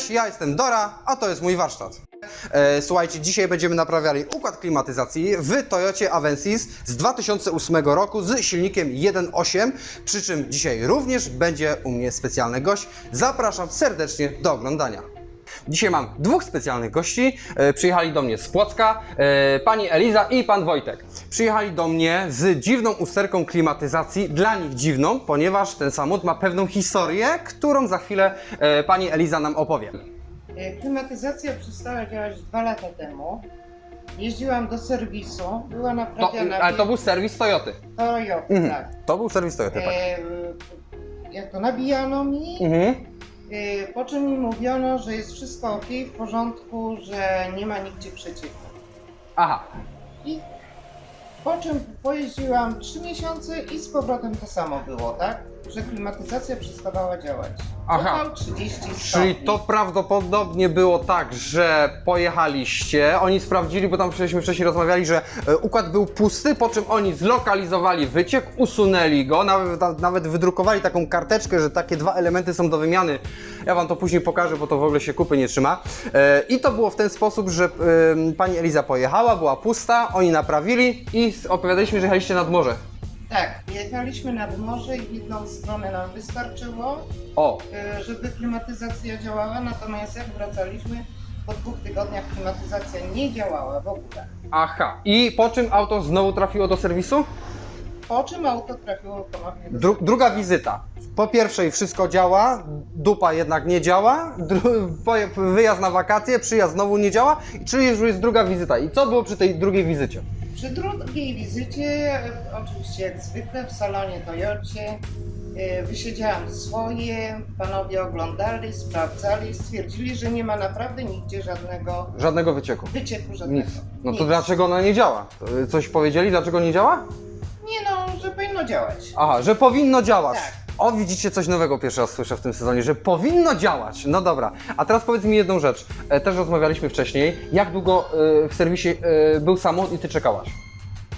Cześć, ja jestem Dora, a to jest mój warsztat. E, słuchajcie, dzisiaj będziemy naprawiali układ klimatyzacji w Toyocie Avensis z 2008 roku z silnikiem 1.8, przy czym dzisiaj również będzie u mnie specjalny gość. Zapraszam serdecznie do oglądania. Dzisiaj mam dwóch specjalnych gości. E, przyjechali do mnie z Płocka, e, pani Eliza i pan Wojtek. Przyjechali do mnie z dziwną usterką klimatyzacji. Dla nich dziwną, ponieważ ten samochód ma pewną historię, którą za chwilę e, pani Eliza nam opowie. E, Klimatyzacja przestała działać dwa lata temu. Jeździłam do serwisu, była To, ale to był serwis Toyoty. Toyota, Mhm. tak. To był serwis Toyoty, tak. E, jak to nabijano mi, Mhm. e, po czym mi mówiono, że jest wszystko ok, w porządku, że nie ma nigdzie przecieku. Aha, I po czym pojeździłam 3 miesiące i z powrotem to samo było, tak? Że klimatyzacja przestawała działać. Aha. Upał 30 stopni. Czyli to prawdopodobnie było tak, że pojechaliście, oni sprawdzili, bo tam żeśmy wcześniej rozmawiali, że e, układ był pusty, po czym oni zlokalizowali wyciek, usunęli go, nawet, na- nawet wydrukowali taką karteczkę, że takie dwa elementy są do wymiany. Ja wam to później pokażę, bo to w ogóle się kupy nie trzyma. E, I to było w ten sposób, że e, pani Eliza pojechała, była pusta, oni naprawili i opowiadaliśmy, że jechaliście nad morze. Tak, jechaliśmy nad morze i w jedną stronę nam wystarczyło, O, e, żeby klimatyzacja działała, natomiast jak wracaliśmy, po dwóch tygodniach klimatyzacja nie działała w ogóle. aha. I po czym auto znowu trafiło do serwisu? Po czym auto trafiło ponownie do Dru druga wizyta. Po pierwszej wszystko działa, dupa jednak nie działa, dru- wyjazd na wakacje, przyjazd znowu nie działa, czyli już jest druga wizyta. I co było przy tej drugiej wizycie? Przy drugiej wizycie, e, oczywiście jak zwykle w salonie Toyocie, e, wysiedziałam swoje, panowie oglądali, sprawdzali, stwierdzili, że nie ma naprawdę nigdzie żadnego Żadnego wycieku. wycieku żadnego. Nic. No to Nic. dlaczego ona nie działa? Y, Coś powiedzieli, dlaczego nie działa? Nie no, że powinno działać. Aha, że powinno działać. Tak. O, widzicie, coś nowego pierwszy raz słyszę w tym sezonie, że powinno działać. No dobra, a teraz powiedz mi jedną rzecz. E, Też rozmawialiśmy wcześniej. Jak długo e, w serwisie e, był samochód i ty czekałaś?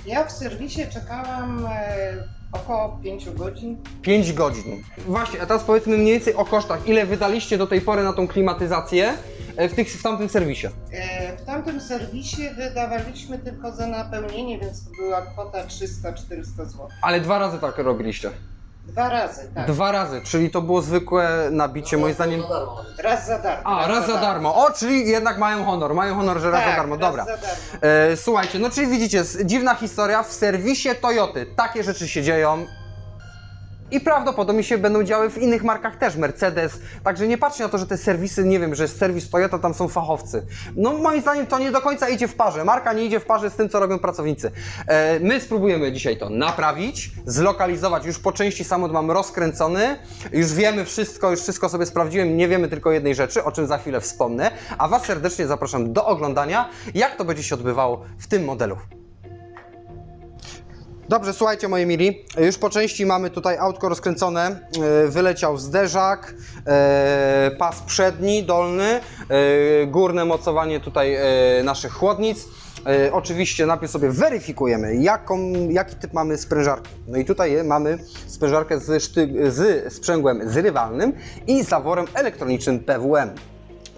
Ja w serwisie czekałam e, około 5 godzin. 5 godzin. Właśnie, a teraz powiedzmy mniej więcej o kosztach. Ile wydaliście do tej pory na tą klimatyzację e, w, tych, w tamtym serwisie? E, w tamtym serwisie wydawaliśmy tylko za napełnienie, więc to była kwota 300-400 zł. Ale dwa razy tak robiliście. Dwa razy, tak. Dwa razy, czyli to było zwykłe nabicie, moim zdaniem. Raz za darmo. A, raz za darmo. O, czyli jednak mają honor, mają honor, że raz tak, za darmo. Dobra. Raz za darmo. E, słuchajcie, no czyli widzicie, s- dziwna historia w serwisie Toyoty. Takie rzeczy się dzieją. I prawdopodobnie się będą działy w innych markach też, Mercedes. Także nie patrzcie na to, że te serwisy, nie wiem, że serwis Toyota, tam są fachowcy. No moim zdaniem to nie do końca idzie w parze. Marka nie idzie w parze z tym, co robią pracownicy. E, my spróbujemy dzisiaj to naprawić, zlokalizować. Już po części samochód mam rozkręcony. Już wiemy wszystko, już wszystko sobie sprawdziłem. Nie wiemy tylko jednej rzeczy, o czym za chwilę wspomnę. A Was serdecznie zapraszam do oglądania, jak to będzie się odbywało w tym modelu. Dobrze, słuchajcie moi mili, już po części mamy tutaj autko rozkręcone, e, wyleciał zderzak, e, pas przedni, dolny, e, górne mocowanie tutaj naszych chłodnic. Oczywiście najpierw sobie weryfikujemy, jaką, jaki typ mamy sprężarki. No i tutaj mamy sprężarkę z, z sprzęgłem zrywalnym i zaworem elektronicznym PWM.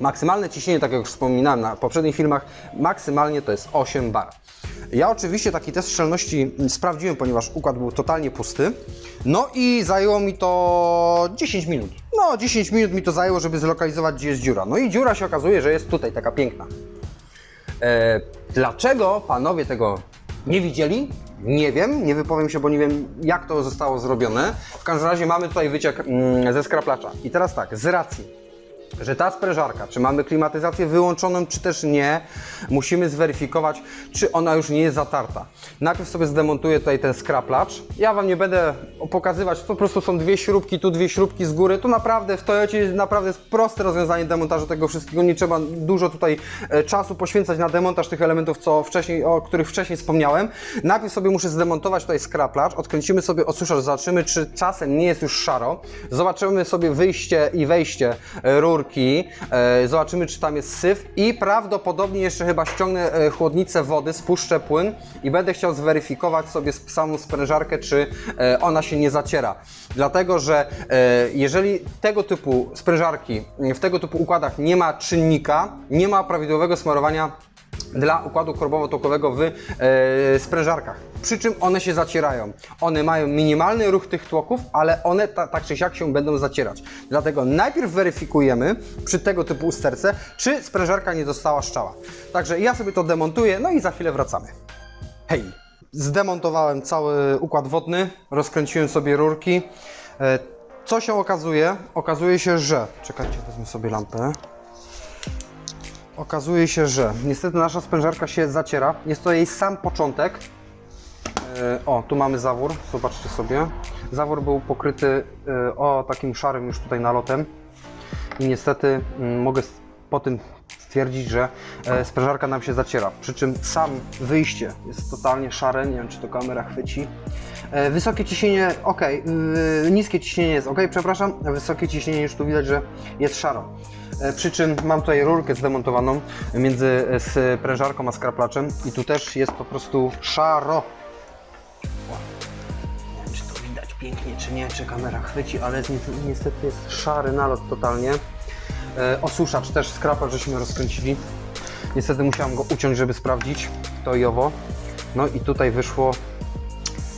Maksymalne ciśnienie, tak jak już wspominałem na poprzednich filmach, maksymalnie to jest 8 bar. Ja oczywiście taki test szczelności sprawdziłem, ponieważ układ był totalnie pusty. No i zajęło mi to 10 minut. No, 10 minut mi to zajęło, żeby zlokalizować, gdzie jest dziura. No i dziura się okazuje, że jest tutaj, taka piękna. E, dlaczego panowie tego nie widzieli? Nie wiem, nie wypowiem się, bo nie wiem jak to zostało zrobione. W każdym razie mamy tutaj wyciek mm, ze skraplacza. I teraz tak, z racji że ta sprężarka, czy mamy klimatyzację wyłączoną, czy też nie, musimy zweryfikować, czy ona już nie jest zatarta. Najpierw sobie zdemontuję tutaj ten skraplacz. Ja Wam nie będę pokazywać, po prostu są dwie śrubki, tu dwie śrubki z góry. To naprawdę w Toyocie naprawdę jest proste rozwiązanie demontażu tego wszystkiego. Nie trzeba dużo tutaj e, czasu poświęcać na demontaż tych elementów, co wcześniej, o których wcześniej wspomniałem. Najpierw sobie muszę zdemontować tutaj skraplacz, odkręcimy sobie osuszacz, zobaczymy, czy czasem nie jest już szaro. Zobaczymy sobie wyjście i wejście e, rur e, zobaczymy czy tam jest syf i prawdopodobnie jeszcze chyba ściągnę e, chłodnicę wody, spuszczę płyn i będę chciał zweryfikować sobie samą sprężarkę, czy e, ona się nie zaciera. Dlatego, że jeżeli tego typu sprężarki, w tego typu układach nie ma czynnika, nie ma prawidłowego smarowania dla układu korbowo-tokowego w e, sprężarkach. Przy czym one się zacierają. One mają minimalny ruch tych tłoków, ale one ta, tak czy siak się będą zacierać. Dlatego najpierw weryfikujemy przy tego typu usterce, czy sprężarka nie dostała szczała. Także ja sobie to demontuję, no i za chwilę wracamy. Hej! Zdemontowałem cały układ wodny, rozkręciłem sobie rurki. E, Co się okazuje? Okazuje się, że... Czekajcie, wezmę sobie lampę. Okazuje się, że niestety nasza sprężarka się zaciera. Jest to jej sam początek. E, O, tu mamy zawór, zobaczcie sobie. Zawór był pokryty e, o takim szarym już tutaj nalotem. I niestety mm, mogę po tym stwierdzić, że e, sprężarka nam się zaciera. Przy czym sam wyjście jest totalnie szare, nie wiem czy to kamera chwyci. Wysokie ciśnienie ok, niskie ciśnienie jest ok, przepraszam, wysokie ciśnienie już tu widać, że jest szaro. E, Przy czym mam tutaj rurkę zdemontowaną między e, sprężarką a skraplaczem i tu też jest po prostu szaro. Nie wiem czy to widać pięknie czy nie, czy kamera chwyci, ale niestety jest szary nalot totalnie. E, Osuszacz też skrapacz żeśmy rozkręcili. Niestety musiałem go uciąć, żeby sprawdzić to i owo. No i tutaj wyszło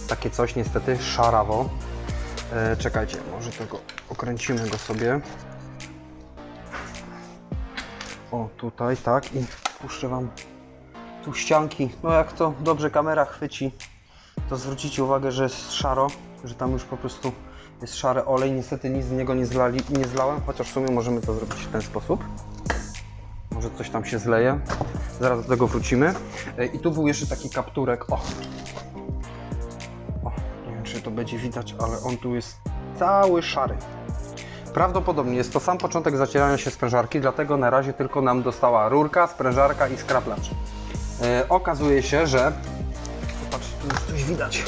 takie coś niestety szarawo. E, czekajcie, może tego okręcimy go sobie. O, tutaj, tak i puszczę Wam tu ścianki. No jak to dobrze kamera chwyci, to zwrócicie uwagę, że jest szaro, że tam już po prostu jest szary olej. Niestety nic z niego nie, zlali, nie zlałem, chociaż w sumie możemy to zrobić w ten sposób. Może coś tam się zleje. Zaraz do tego wrócimy. E, I tu był jeszcze taki kapturek. O, o, nie wiem czy to będzie widać, ale on tu jest cały szary. Prawdopodobnie jest to sam początek zacierania się sprężarki, dlatego na razie tylko nam dostała rurka, sprężarka i skraplacz. E, okazuje się, że... Patrz, tu już coś widać.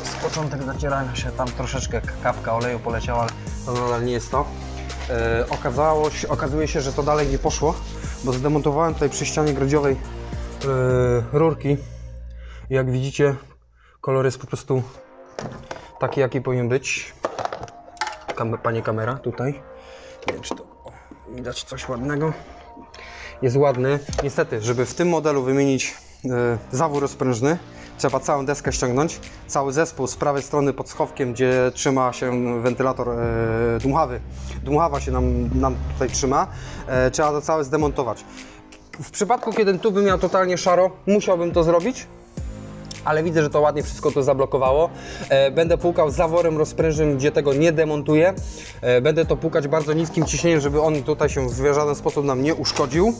Jest początek zacierania się, tam troszeczkę kapka oleju poleciała, ale to nadal nie jest to. E, okazało się, okazuje się, że to dalej nie poszło, bo zdemontowałem tutaj przy ścianie grodziowej e, rurki. Jak widzicie, kolor jest po prostu taki, jaki powinien być. Kam panie kamera, tutaj. Nie wiem, czy to widać coś ładnego. Jest ładny. Niestety, żeby w tym modelu wymienić e, zawór rozprężny, trzeba całą deskę ściągnąć. Cały zespół z prawej strony pod schowkiem, gdzie trzyma się wentylator e, dmuchawy. Dmuchawa się nam, nam tutaj trzyma. E, trzeba to całe zdemontować. W przypadku, kiedy tu bym miał totalnie szaro, musiałbym to zrobić, ale widzę, że to ładnie wszystko to zablokowało. E, Będę płukał zaworem rozprężnym, gdzie tego nie demontuję. E, Będę to płukać bardzo niskim ciśnieniem, żeby on tutaj się w żaden sposób nam nie uszkodził.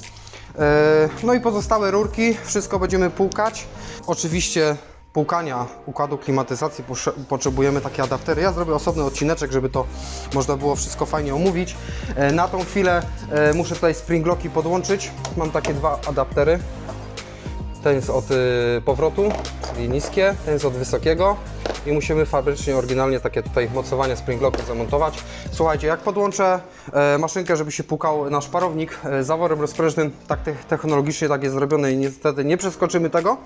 E, No i pozostałe rurki, wszystko będziemy płukać. Oczywiście płukania układu klimatyzacji potrzebujemy takie adaptery. Ja zrobię osobny odcineczek, żeby to można było wszystko fajnie omówić. Na tą chwilę muszę tutaj springlocki podłączyć. Mam takie dwa adaptery. Ten jest od y, powrotu, czyli niskie, ten jest od wysokiego i musimy fabrycznie, oryginalnie takie tutaj mocowania springlocków zamontować. Słuchajcie, jak podłączę e, maszynkę, żeby się pukał nasz parownik e, zaworem rozprężnym, tak te, technologicznie tak jest zrobione i niestety nie przeskoczymy tego.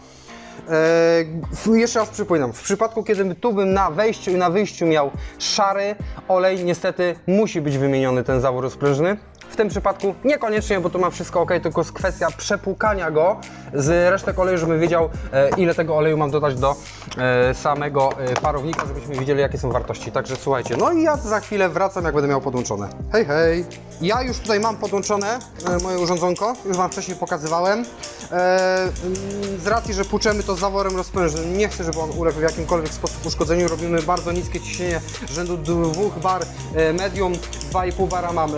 E, jeszcze raz przypominam, w przypadku kiedy tu bym na wejściu i na wyjściu miał szary olej, niestety musi być wymieniony ten zawór rozprężny. Tym przypadku niekoniecznie, bo tu mam wszystko ok, tylko jest kwestia przepłukania go z resztek oleju, żebym wiedział e, ile tego oleju mam dodać do e, samego e, parownika, żebyśmy widzieli jakie są wartości. Także słuchajcie, no i ja za chwilę wracam jak będę miał podłączone. Hej, hej! Ja już tutaj mam podłączone moje urządzonko, już Wam wcześniej pokazywałem. Z racji, że płuczemy to zaworem rozprężnym, nie chcę, żeby on uległ w jakimkolwiek sposób uszkodzeniu. Robimy bardzo niskie ciśnienie rzędu 2 bar, medium 2,5 bara mam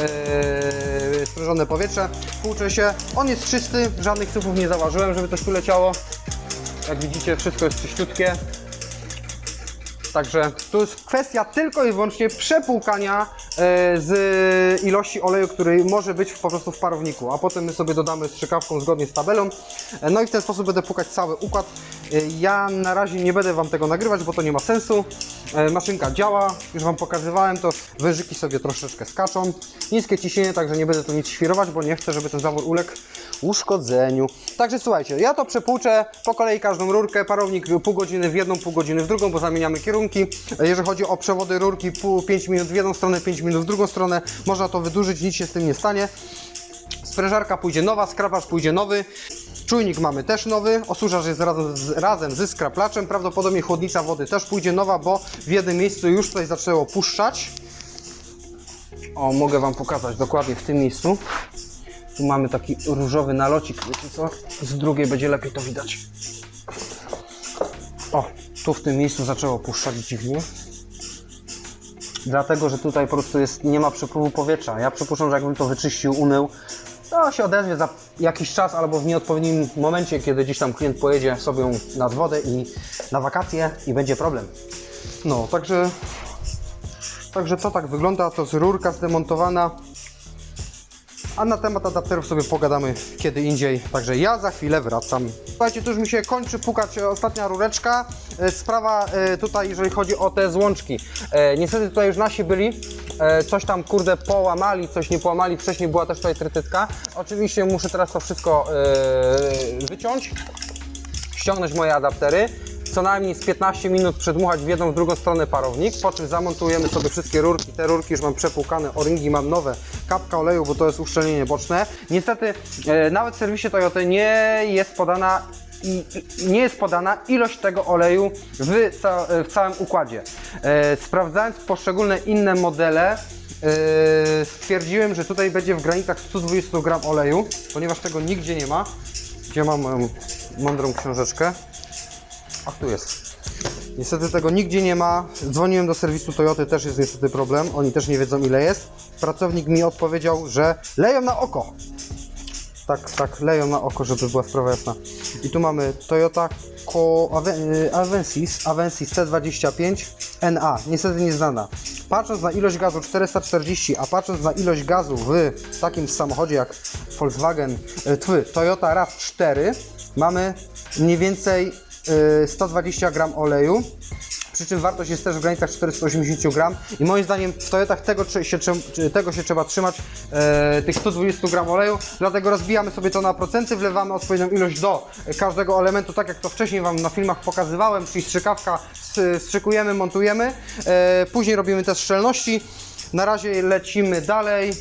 sprężone powietrze. Płuczę się, on jest czysty, żadnych syfów nie zauważyłem, żeby coś tu leciało. Jak widzicie, wszystko jest czyściutkie. Także to jest kwestia tylko i wyłącznie przepłukania e, z ilości oleju, który może być po prostu w parowniku, a potem my sobie dodamy strzykawką zgodnie z tabelą. No i w ten sposób będę płukać cały układ. E, Ja na razie nie będę Wam tego nagrywać, bo to nie ma sensu. E, Maszynka działa, już Wam pokazywałem to. Wężyki sobie troszeczkę skaczą. Niskie ciśnienie, także nie będę tu nic świrować, bo nie chcę, żeby ten zawór uległ uszkodzeniu. Także słuchajcie, ja to przepłuczę po kolei każdą rurkę, parownik pół godziny w jedną, pół godziny w drugą, bo zamieniamy kierunki. E, Jeżeli chodzi o przewody rurki, pół, 5 minut w jedną stronę, 5 minut w drugą stronę, można to wydłużyć, nic się z tym nie stanie. Sprężarka pójdzie nowa, skrapacz pójdzie nowy. Czujnik mamy też nowy, osuszacz jest razem z, razem ze skraplaczem. Prawdopodobnie chłodnica wody też pójdzie nowa, bo w jednym miejscu już tutaj zaczęło puszczać. O, mogę Wam pokazać dokładnie w tym miejscu. Tu mamy taki różowy nalocik, wiecie co? Z drugiej będzie lepiej to widać. O, tu w tym miejscu zaczęło puszczać dziwnie. Dlatego, że tutaj po prostu jest, nie ma przepływu powietrza. Ja przypuszczam, że jakbym to wyczyścił, umył, to się odezwie za jakiś czas albo w nieodpowiednim momencie, kiedy gdzieś tam klient pojedzie sobie nad wodę i na wakacje i będzie problem. No, także, także to tak wygląda, to jest rurka zdemontowana. A na temat adapterów sobie pogadamy kiedy indziej. Także ja za chwilę wracam. Słuchajcie, tu już mi się kończy pukać e, ostatnia rureczka. E, Sprawa e, tutaj, jeżeli chodzi o te złączki. Niestety tutaj już nasi byli. E, Coś tam kurde połamali, coś nie połamali. Wcześniej była też tutaj trytytka. Oczywiście muszę teraz to wszystko e, wyciąć ściągnąć moje adaptery, co najmniej z 15 minut przedmuchać w jedną, w drugą stronę parownik, po czym zamontujemy sobie wszystkie rurki. Te rurki już mam przepłukane, o-ringi mam nowe, kapka oleju, bo to jest uszczelnienie boczne. Niestety e, nawet w serwisie Toyota nie jest podana nie jest podana ilość tego oleju w, ca w całym układzie. E, sprawdzając poszczególne inne modele, e, stwierdziłem, że tutaj będzie w granicach 120 gram oleju, ponieważ tego nigdzie nie ma. Gdzie mam moją mądrą książeczkę? Ach, tu jest. Niestety tego nigdzie nie ma. Dzwoniłem do serwisu Toyoty, też jest niestety problem. Oni też nie wiedzą ile jest. Pracownik mi odpowiedział, że leją na oko. Tak, tak, leją na oko, żeby była sprawa jasna. I tu mamy Toyota Aven- y, Avensis, Avensis C25 NA, niestety nieznana. Patrząc na ilość gazu 440, a patrząc na ilość gazu w takim samochodzie jak Volkswagen, y, twy, Toyota RAV4, mamy mniej więcej y, 120 gram oleju. Przy czym wartość jest też w granicach 480 gram. I moim zdaniem w Toyotach tego się, tego się trzeba trzymać, e, tych 120 gram oleju, dlatego rozbijamy sobie to na procenty, wlewamy odpowiednią ilość do każdego elementu, tak jak to wcześniej Wam na filmach pokazywałem, czyli strzykawka, strzykujemy, montujemy, e, później robimy test szczelności, na razie lecimy dalej.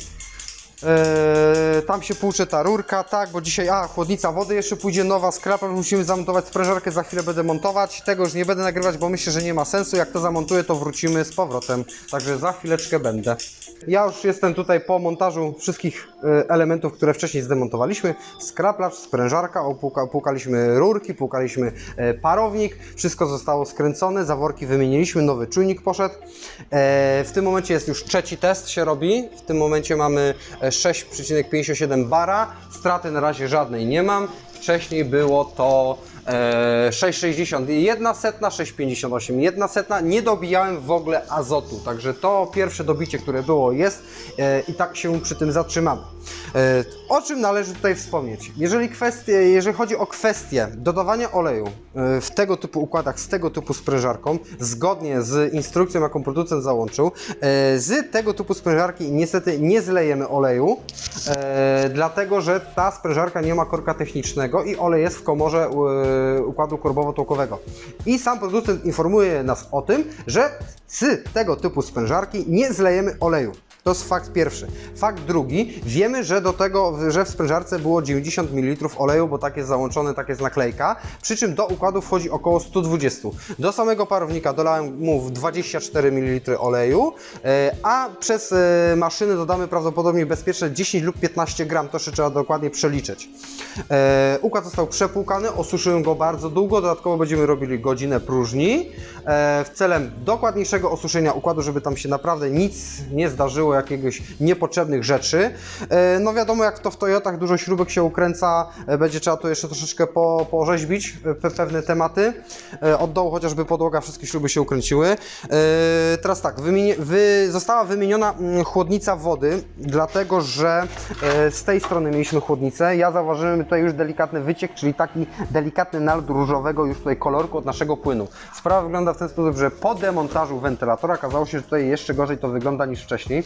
Eee, tam się płucze ta rurka, tak, bo dzisiaj, a, chłodnica wody jeszcze pójdzie nowa, skrapem musimy zamontować sprężarkę, za chwilę będę montować, tego już nie będę nagrywać, bo myślę, że nie ma sensu, jak to zamontuję, to wrócimy z powrotem, także za chwileczkę będę. Ja już jestem tutaj po montażu wszystkich e, elementów, które wcześniej zdemontowaliśmy, skraplacz, sprężarka, opłuka, płukaliśmy rurki, płukaliśmy e, parownik, wszystko zostało skręcone, zaworki wymieniliśmy, nowy czujnik poszedł. E, w tym momencie jest już trzeci test się robi, w tym momencie mamy 6,57 bara, straty na razie żadnej nie mam, wcześniej było to 6,60, jedna setna, 6,58, jedna setna, nie dobijałem w ogóle azotu, także to pierwsze dobicie, które było jest e, i tak się przy tym zatrzymamy. E, o czym należy tutaj wspomnieć? Jeżeli, kwestie, jeżeli chodzi o kwestię dodawania oleju e, w tego typu układach z tego typu sprężarką, zgodnie z instrukcją, jaką producent załączył, e, z tego typu sprężarki niestety nie zlejemy oleju, e, dlatego że ta sprężarka nie ma korka technicznego i olej jest w komorze e, układu korbowo-tłokowego. I sam producent informuje nas o tym, że z tego typu sprężarki nie zlejemy oleju. To jest fakt pierwszy. Fakt drugi, wiemy, że do tego, że w sprężarce było 90 ml oleju, bo tak jest załączone, tak jest naklejka, przy czym do układu wchodzi około 120. Do samego parownika dolałem mu w 24 ml oleju, e, a przez e, maszynę dodamy prawdopodobnie bezpieczne 10 lub 15 gram, to jeszcze trzeba dokładnie przeliczyć. E, Układ został przepłukany, osuszyłem go bardzo długo, dodatkowo będziemy robili godzinę próżni w celem dokładniejszego osuszenia układu, żeby tam się naprawdę nic nie zdarzyło, było jakiegoś niepotrzebnych rzeczy. E, No wiadomo, jak to w Toyotach dużo śrubek się ukręca, e, będzie trzeba tu jeszcze troszeczkę po, porzeźbić e, pe, pewne tematy. Od dołu chociażby podłoga, wszystkie śruby się ukręciły. Teraz tak, wymieni- wy, została wymieniona mm, chłodnica wody, dlatego że z tej strony mieliśmy chłodnicę. Ja zauważyłem tutaj już delikatny wyciek, czyli taki delikatny nalot różowego już tutaj kolorku od naszego płynu. Sprawa wygląda w ten sposób, że po demontażu wentylatora okazało się, że tutaj jeszcze gorzej to wygląda niż wcześniej.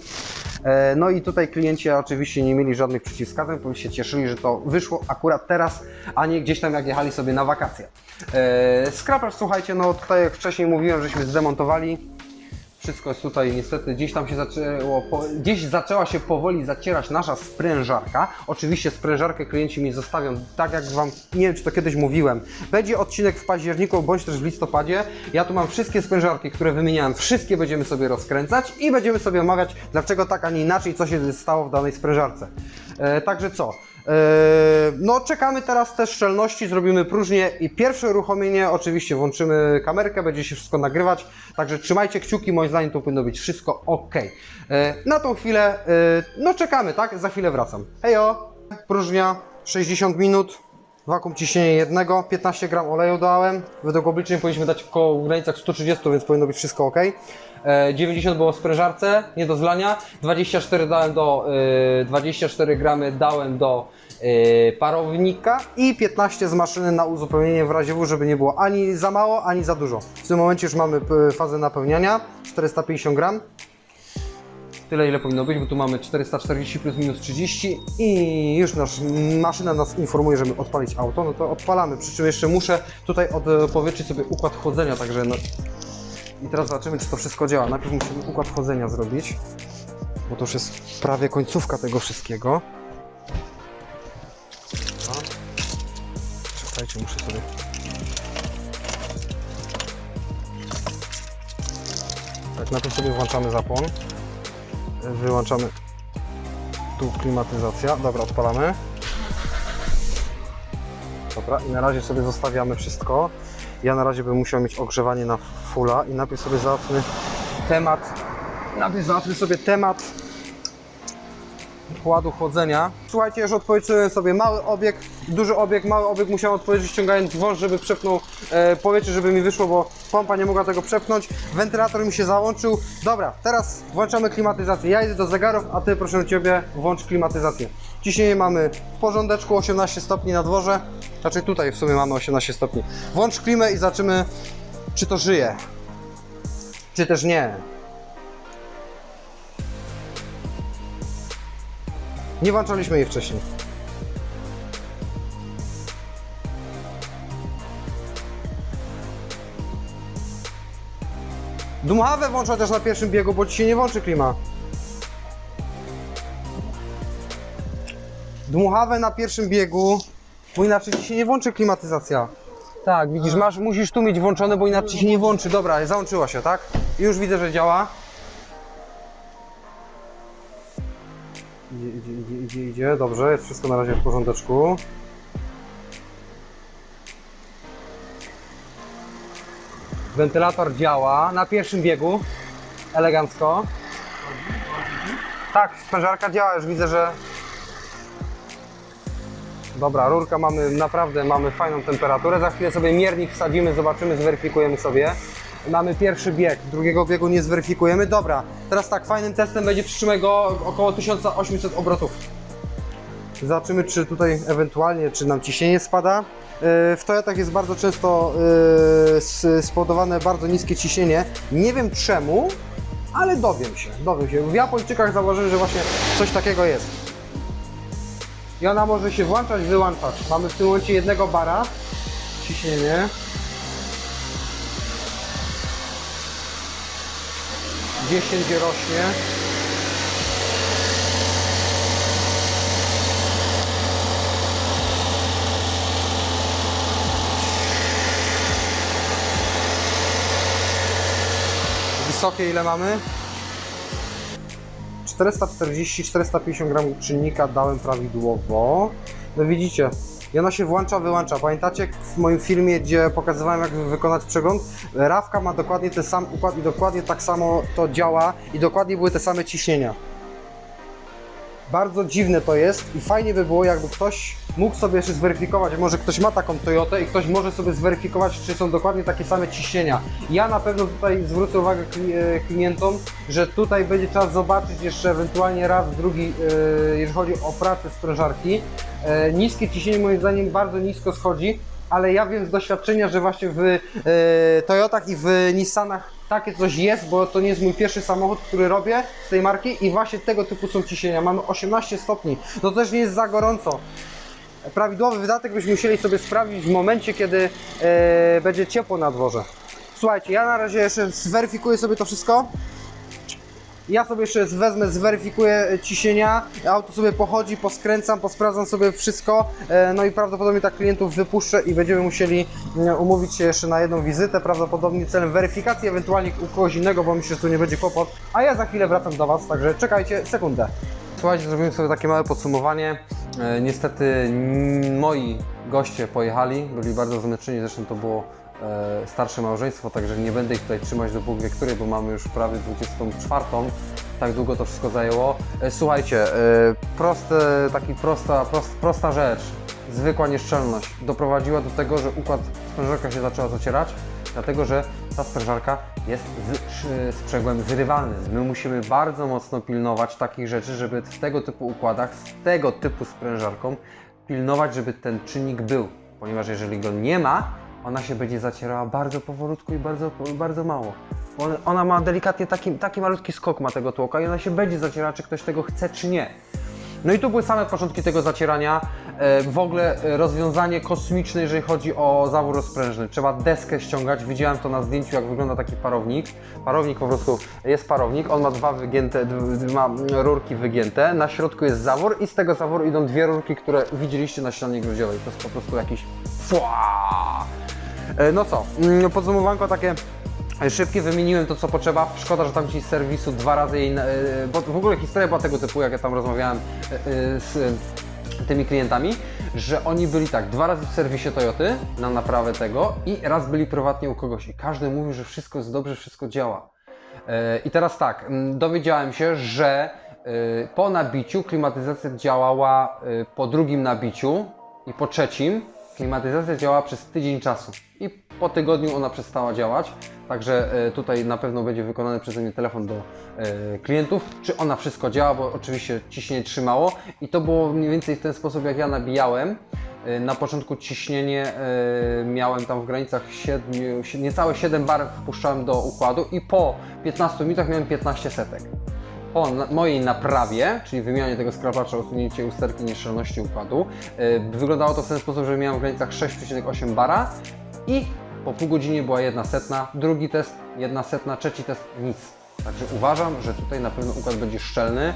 E, No i tutaj klienci oczywiście nie mieli żadnych przeciwwskazań, bo się cieszyli, że to wyszło akurat teraz, a nie gdzieś tam jak jechali sobie na wakacje. E, Skraperz, słuchajcie, no tutaj jak wcześniej mówiłem, żeśmy zdemontowali. Wszystko jest tutaj niestety, gdzieś tam się zaczęło, po, gdzieś zaczęła się powoli zacierać nasza sprężarka. Oczywiście sprężarkę klienci mi zostawią, tak jak Wam, nie wiem czy to kiedyś mówiłem. Będzie odcinek w październiku bądź też w listopadzie. Ja tu mam wszystkie sprężarki, które wymieniałem, wszystkie będziemy sobie rozkręcać i będziemy sobie omawiać dlaczego tak, a nie inaczej, co się stało w danej sprężarce. E, także co? Eee, No, czekamy teraz te szczelności, zrobimy próżnię i pierwsze uruchomienie, oczywiście włączymy kamerkę, będzie się wszystko nagrywać, także trzymajcie kciuki, moim zdaniem to powinno być wszystko ok. Eee, Na tą chwilę, eee, no czekamy, tak? Za chwilę wracam. Hejo! Próżnia, 60 minut, wakum ciśnienie jednego, 15 gram oleju dałem, według obliczeń powinniśmy dać około w granicach 130, więc powinno być wszystko ok. E, 90 było w sprężarce, nie do zlania. 24 dałem do, e, 24 gramy dałem do e, parownika i 15 z maszyny na uzupełnienie w razie W, żeby nie było ani za mało, ani za dużo. W tym momencie już mamy fazę napełniania, 450 gram. Tyle ile powinno być, bo tu mamy 440 plus minus 30 i już nasz, maszyna nas informuje, żeby odpalić auto, no to odpalamy. Przy czym jeszcze muszę tutaj odpowietrzyć sobie układ chłodzenia, także no, i teraz zobaczymy, czy to wszystko działa. Najpierw musimy układ chłodzenia zrobić, bo to już jest prawie końcówka tego wszystkiego. Czekajcie, muszę sobie... Tak, najpierw sobie włączamy zapłon. Wyłączamy tu klimatyzacja. Dobra, odpalamy. Dobra, i na razie sobie zostawiamy wszystko. Ja na razie bym musiał mieć ogrzewanie na fulla i najpierw sobie załatwmy temat. Najpierw załatwmy sobie temat kładu chłodzenia. Słuchajcie, już odpowiedziałem sobie mały obieg, duży obieg, mały obieg musiałem odpowiedzieć ściągając wąż, żeby przepnął e, powietrze, żeby mi wyszło, bo pompa nie mogła tego przepchnąć. Wentylator mi się załączył. Dobra, teraz włączamy klimatyzację. Ja idę do zegarów, a Ty proszę Ciebie włącz klimatyzację. Ciśnienie mamy w porządeczku, 18 stopni na dworze. Znaczy tutaj w sumie mamy 18 stopni. Włącz klimę i zobaczymy, czy to żyje. Czy też nie. Nie włączaliśmy jej wcześniej. Dmuchawę włącz chociaż na pierwszym biegu, bo ci się nie włączy klima. Dmuchawę na pierwszym biegu, bo inaczej ci się nie włączy klimatyzacja. Tak, widzisz, masz, musisz tu mieć włączone, bo inaczej się nie włączy. Dobra, załączyła się, tak? Już widzę, że działa. Idzie, idzie, idzie, idzie. Dobrze, jest wszystko na razie w porządeczku. Wentylator działa na pierwszym biegu. Elegancko. Tak, sprężarka działa, już widzę, że... Dobra, rurka mamy, naprawdę mamy fajną temperaturę. Za chwilę sobie miernik wsadzimy, zobaczymy, zweryfikujemy sobie. Mamy pierwszy bieg, drugiego biegu nie zweryfikujemy. Dobra, teraz tak, fajnym testem będzie przytrzymaj go około 1800 obrotów. Zobaczymy, czy tutaj ewentualnie, czy nam ciśnienie spada. Yy, W Toyotach jest bardzo często s- spowodowane bardzo niskie ciśnienie. Nie wiem czemu, ale dowiem się, dowiem się. W Japończykach zauważyłem, że właśnie coś takiego jest. I ona może się włączać, wyłączać. Mamy w tym momencie jednego bara, ciśnienie. Dziesięć rośnie. Wysokie ile mamy? 440-450 gramów czynnika dałem prawidłowo. No widzicie, i ona się włącza, wyłącza. Pamiętacie w moim filmie, gdzie pokazywałem jak wykonać przegląd? Rawka ma dokładnie ten sam układ i dokładnie tak samo to działa i dokładnie były te same ciśnienia. Bardzo dziwne to jest i fajnie by było, jakby ktoś mógł sobie jeszcze zweryfikować, może ktoś ma taką Toyotę i ktoś może sobie zweryfikować, czy są dokładnie takie same ciśnienia. Ja na pewno tutaj zwrócę uwagę e, klientom, że tutaj będzie trzeba zobaczyć jeszcze ewentualnie raz, drugi, e, jeżeli chodzi o pracę sprężarki. E, Niskie ciśnienie moim zdaniem bardzo nisko schodzi, ale ja wiem z doświadczenia, że właśnie w Toyotach i w Nissanach takie coś jest, bo to nie jest mój pierwszy samochód, który robię z tej marki i właśnie tego typu są ciśnienia. Mamy 18 stopni, to też nie jest za gorąco. Prawidłowy wydatek byśmy musieli sobie sprawdzić w momencie, kiedy e, będzie ciepło na dworze. Słuchajcie, ja na razie jeszcze zweryfikuję sobie to wszystko. Ja sobie jeszcze wezmę, zweryfikuję ciśnienia, auto sobie pochodzi, poskręcam, posprawdzam sobie wszystko, e, no i prawdopodobnie tak klientów wypuszczę i będziemy musieli e, umówić się jeszcze na jedną wizytę, prawdopodobnie celem weryfikacji, ewentualnie u kogoś innego, bo myślę, że tu nie będzie kłopot. A ja za chwilę wracam do Was, także czekajcie sekundę. Słuchajcie, zrobiłem sobie takie małe podsumowanie. E, niestety moi goście pojechali, byli bardzo zmęczeni, zresztą to było starsze małżeństwo, także nie będę ich tutaj trzymać do Bóg której, bo mamy już prawie 24. Tak długo to wszystko zajęło. E, słuchajcie, e, proste, taki prosta, prost, prosta rzecz, zwykła nieszczelność doprowadziła do tego, że układ sprężarka się zaczęła zacierać, dlatego że ta sprężarka jest z, sprzęgłem zrywalnym. My musimy bardzo mocno pilnować takich rzeczy, żeby w tego typu układach, z tego typu sprężarką pilnować, żeby ten czynnik był, ponieważ jeżeli go nie ma, ona się będzie zacierała bardzo powolutku i bardzo, bardzo mało. Ona, ma delikatnie taki, taki malutki skok ma tego tłoka i ona się będzie zacierała, czy ktoś tego chce, czy nie. No i tu były same początki tego zacierania. E, W ogóle e, rozwiązanie kosmiczne, jeżeli chodzi o zawór rozprężny. Trzeba deskę ściągać. Widziałem to na zdjęciu, jak wygląda taki parownik. Parownik po prostu jest parownik. On ma dwa wygięte, ma rurki wygięte. Na środku jest zawór i z tego zaworu idą dwie rurki, które widzieliście na ścianie grudziowej. To jest po prostu jakiś. E, No co, mm, podsumowanko takie e, szybkie, wymieniłem to co potrzeba. Szkoda, że tam ci z serwisu dwa razy jej, e, bo w ogóle historia była tego typu, jak ja tam rozmawiałem z tymi klientami, że oni byli tak, dwa razy w serwisie Toyoty na naprawę tego i raz byli prywatnie u kogoś i każdy mówił, że wszystko jest dobrze, wszystko działa. I teraz tak, dowiedziałem się, że po nabiciu klimatyzacja działała po drugim nabiciu i po trzecim klimatyzacja działała przez tydzień czasu i po tygodniu ona przestała działać. Także e, tutaj na pewno będzie wykonany przeze mnie telefon do e, klientów, czy ona wszystko działa, bo oczywiście ciśnienie trzymało i to było mniej więcej w ten sposób jak ja nabijałem. E, Na początku ciśnienie miałem tam w granicach 7, niecałe 7 bar wpuszczałem do układu i po 15 minutach miałem 15 setek. Po mojej naprawie, czyli wymianie tego skrapacza, usunięcie usterki nieszczelności układu, e, wyglądało to w ten sposób, że miałem w granicach 6,8 bara i po pół godzinie była jedna setna, drugi test, jedna setna, trzeci test, nic. Także uważam, że tutaj na pewno układ będzie szczelny.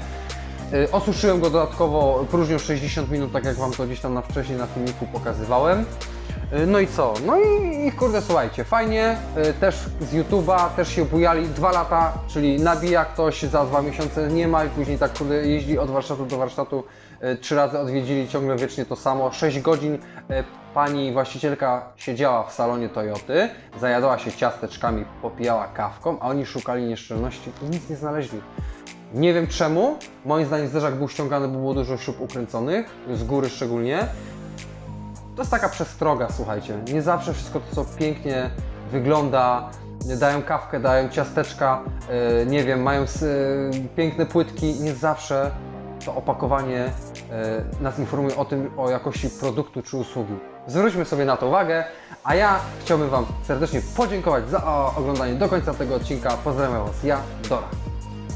Y, Osuszyłem go dodatkowo próżnią 60 minut, tak jak Wam to gdzieś tam na wcześniej na filmiku pokazywałem. Y, No i co? No i, i kurde, słuchajcie, fajnie, y, też z YouTube'a, też się bujali dwa lata, czyli nabija ktoś, za dwa miesiące nie ma i później tak kurde jeździ od warsztatu do warsztatu, y, trzy razy odwiedzili ciągle wiecznie to samo, 6 godzin pani właścicielka siedziała w salonie Toyoty, zajadała się ciasteczkami, popijała kawką, a oni szukali nieszczelności i nic nie znaleźli. Nie wiem czemu. Moim zdaniem zderzak był ściągany, bo było dużo śrub ukręconych, z góry szczególnie. To jest taka przestroga, słuchajcie. Nie zawsze wszystko to, co pięknie wygląda, dają kawkę, dają ciasteczka, yy, nie wiem, mają yy, piękne płytki, nie zawsze to opakowanie yy, nas informuje o tym, o jakości produktu czy usługi. Zwróćmy sobie na to uwagę, a ja chciałbym Wam serdecznie podziękować za oglądanie do końca tego odcinka. Pozdrawiam Was, ja, Dora.